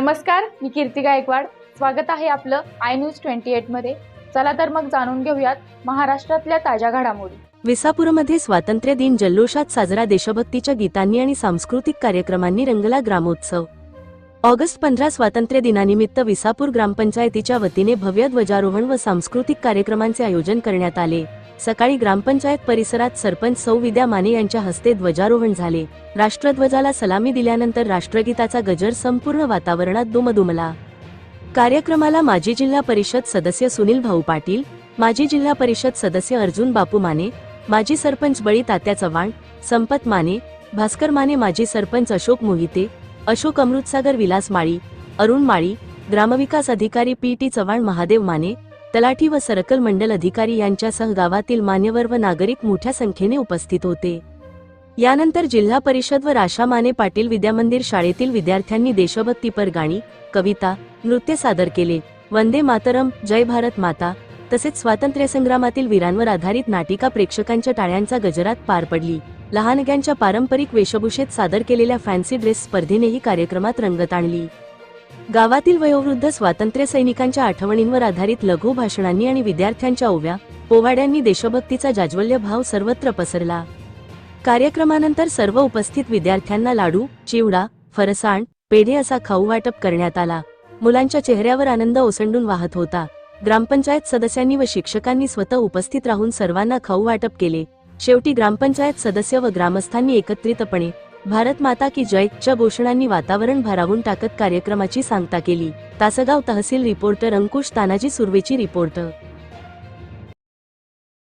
नमस्कार मी कीर्ती गायकवाड. स्वागत आहे आपलं आय न्यूज ट्वेंटी मध्ये. चला तर मग जाणून घेऊयात महाराष्ट्रातल्या ताज्या घडामोडी. विसापूरमध्ये स्वातंत्र्य दिन जल्लोषात साजरा देशभक्तीच्या गीतांनी आणि सांस्कृतिक कार्यक्रमांनी रंगला ग्रामोत्सव. ऑगस्ट पंधरा स्वातंत्र्य दिनानिमित्त विसापूर ग्रामपंचायतीच्या वतीने भव्य ध्वजारोहण व सांस्कृतिक कार्यक्रमांचे आयोजन करण्यात आले. सकाळी ग्रामपंचायत परिसरात सरपंच सौ विद्या माने यांच्या हस्ते ध्वजारोहण झाले. राष्ट्रध्वजाला सलामी दिल्यानंतर राष्ट्रगीताचा गजर संपूर्ण वातावरणात दुमदुमला. कार्यक्रमाला माजी जिल्हा परिषद सदस्य सुनील भाऊ पाटील माजी जिल्हा परिषद सदस्य अर्जुन बापू माने माजी सरपंच बळी तात्या चव्हाण संपत माने भास्कर माने माजी सरपंच अशोक मोहिते अशोक अमृतसागर विलास माळी अरुण माळी ग्रामविकास अधिकारी पी टी चव्हाण महादेव माने तलाठी व सर्कल मंडल अधिकारी यांच्यासह गावातील मान्यवर व नागरिक मोठ्या संख्येने उपस्थित होते. यानंतर जिल्हा परिषद व राशा माने पाटील विद्यामंदिर शाळेतील विद्यार्थ्यांनी देशभक्तीपर गाणी कविता नृत्य सादर केले. वंदे मातरम जय भारत माता तसेच स्वातंत्र्य संग्रामातील वीरांवर आधारित नाटिका प्रेक्षकांच्या टाळ्यांचा गजरात पार पडली. लहानग्यांच्या पारंपरिक वेशभूषेत सादर केलेल्या फॅन्सी ड्रेस स्पर्धेनेही कार्यक्रमात रंगत आणली. गावातील वयोवृद्ध स्वातंत्र्य सैनिकांच्या आठवणींवर आधारित लघु भाषणांनी आणि विद्यार्थ्यांच्या ओव्या पोवाड्यांनी देशभक्तीचा जाज्वल्य भाव सर्वत्र पसरला. कार्यक्रमानंतर सर्व उपस्थित विद्यार्थ्यांना लाडू चिवडा फरसाण पेढे असा खाऊ वाटप करण्यात आला. मुलांच्या चेहऱ्यावर आनंद ओसंडून वाहत होता. ग्रामपंचायत सदस्यांनी व शिक्षकांनी स्वतः उपस्थित राहून सर्वांना खाऊ वाटप केले. शेवटी ग्रामपंचायत सदस्य व ग्रामस्थांनी एकत्रितपणे भारत माता की जयच्या घोषणांनी वातावरण भारावून टाकत कार्यक्रमाची सांगता केली. तासगाव तहसील रिपोर्टर अंकुश तानाजी सुर्वेची रिपोर्टर